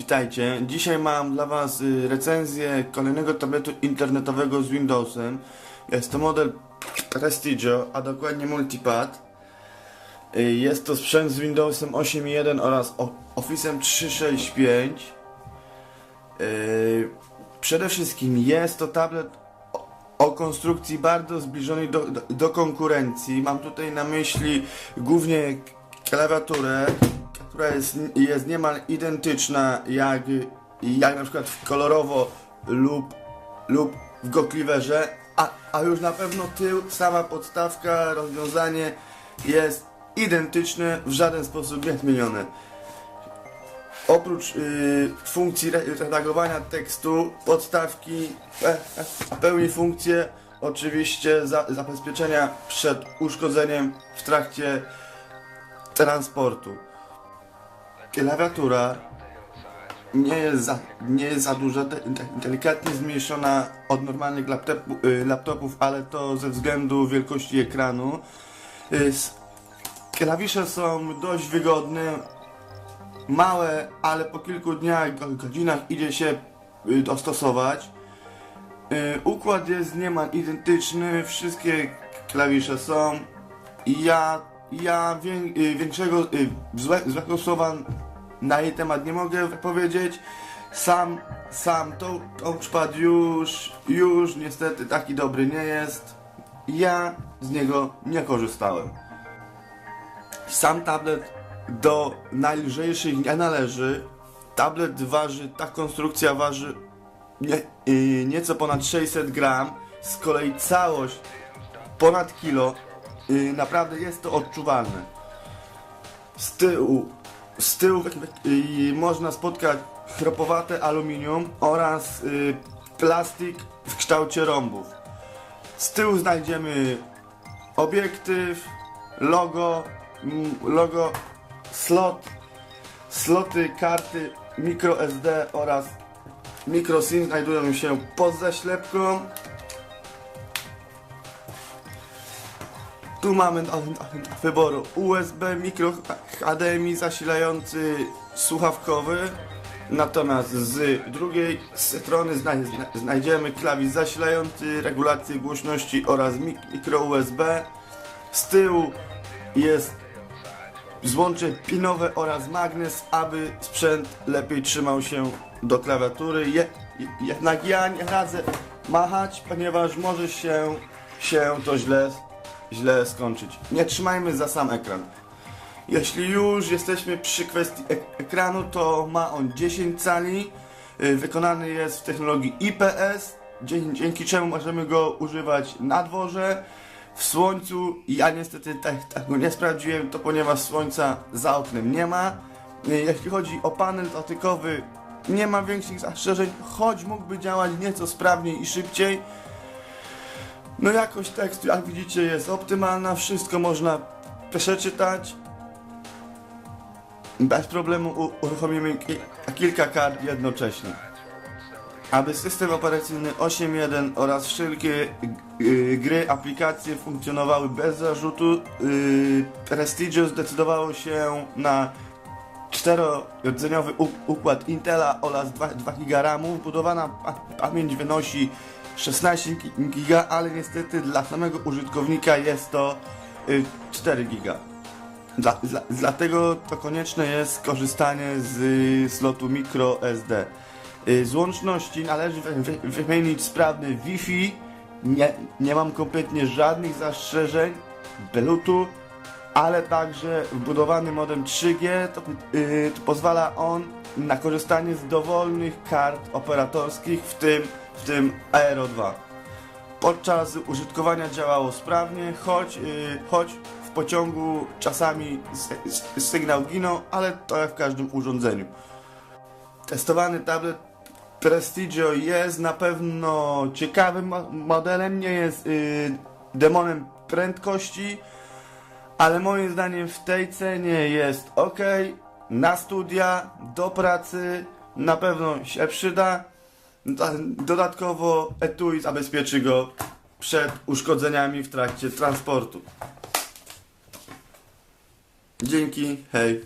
Witajcie. Dzisiaj mam dla Was y, recenzję kolejnego tabletu internetowego z Windowsem. Jest to model Prestigio, a dokładnie Multipad. Y, Jest to sprzęt z Windowsem 8.1 oraz Office'em 365. Y, Przede wszystkim jest to tablet o konstrukcji bardzo zbliżonej do, do, do konkurencji. Mam tutaj na myśli głównie klawiaturę, która jest, jest niemal identyczna jak, jak na przykład w kolorowo lub, lub w Gokliverze, a, a już na pewno tył, sama podstawka, rozwiązanie jest identyczne, w żaden sposób nie zmienione. Oprócz y, funkcji re- redagowania tekstu, podstawki pe, pełni funkcję oczywiście za, zabezpieczenia przed uszkodzeniem w trakcie transportu. Klawiatura nie jest za, nie jest za duża, de, de, delikatnie zmniejszona od normalnych laptopu, y, laptopów, ale to ze względu wielkości ekranu. Y, klawisze są dość wygodne, małe, ale po kilku dniach, go- godzinach idzie się y, dostosować. Układ jest niemal identyczny, wszystkie klawisze są. Ja, ja y, większego y, złe, złego słowa na jej temat nie mogę powiedzieć. Sam, sam to touchpad już, już niestety taki dobry nie jest. Ja z niego nie korzystałem. Sam tablet do najlżejszych nie należy. Tablet waży, ta konstrukcja waży nie, y, nieco ponad 600 gram. Z kolei całość ponad kilo. Y, naprawdę jest to odczuwalne. Z tyłu, z tyłu można spotkać chropowate aluminium oraz y, plastik w kształcie rąbów. Z tyłu znajdziemy obiektyw, logo, mm, logo, slot, sloty, karty microSD oraz microSIM znajdują się pod zaślepką. Tu mamy do, wyboru USB, mikro HDMI zasilający słuchawkowy. Natomiast z drugiej strony znaj- zna- znajdziemy klawisz zasilający, regulację głośności oraz mik- mikro USB. Z tyłu jest złącze pinowe oraz magnes, aby sprzęt lepiej trzymał się do klawiatury. Je, jednak ja nie radzę machać, ponieważ może się, się to źle, źle skończyć. Nie trzymajmy za sam ekran. Jeśli już jesteśmy przy kwestii ek- ekranu, to ma on 10 cali. Y, Wykonany jest w technologii IPS, dzięki, czemu możemy go używać na dworze, w słońcu. Ja niestety tak, tego nie sprawdziłem, to ponieważ słońca za oknem nie ma. Y, Jeśli chodzi o panel dotykowy, nie ma większych zastrzeżeń, choć mógłby działać nieco sprawniej i szybciej. No jakość tekstu, jak widzicie, jest optymalna, wszystko można przeczytać. Bez problemu uruchomimy ki- kilka kart jednocześnie. Aby system operacyjny 8.1 oraz wszelkie y, gry, aplikacje funkcjonowały bez zarzutu, y, Prestigio zdecydowało się na czterodzeniowy u- układ Intela oraz 2, 2 GB RAMu. Budowana pa- pamięć wynosi 16 gi- giga, ale niestety dla samego użytkownika jest to y, 4 giga. Dla, dla, dlatego to konieczne jest korzystanie z y, slotu microSD. Y, Z łączności należy wy, wy, wymienić sprawny Wi-Fi. Nie, nie mam kompletnie żadnych zastrzeżeń. Bluetooth, ale także wbudowany modem 3G. To, y, to pozwala on na korzystanie z dowolnych kart operatorskich, w tym, w tym Aero 2. Podczas użytkowania działało sprawnie, choć, yy, choć w pociągu czasami sy- sy- sygnał ginął, ale to jak w każdym urządzeniu. Testowany tablet Prestigio jest na pewno ciekawym mo- modelem, nie jest yy, demonem prędkości, ale moim zdaniem w tej cenie jest ok. Na studia, do pracy na pewno się przyda. Da- Dodatkowo etui zabezpieczy go przed uszkodzeniami w trakcie transportu. Dzięki, hej.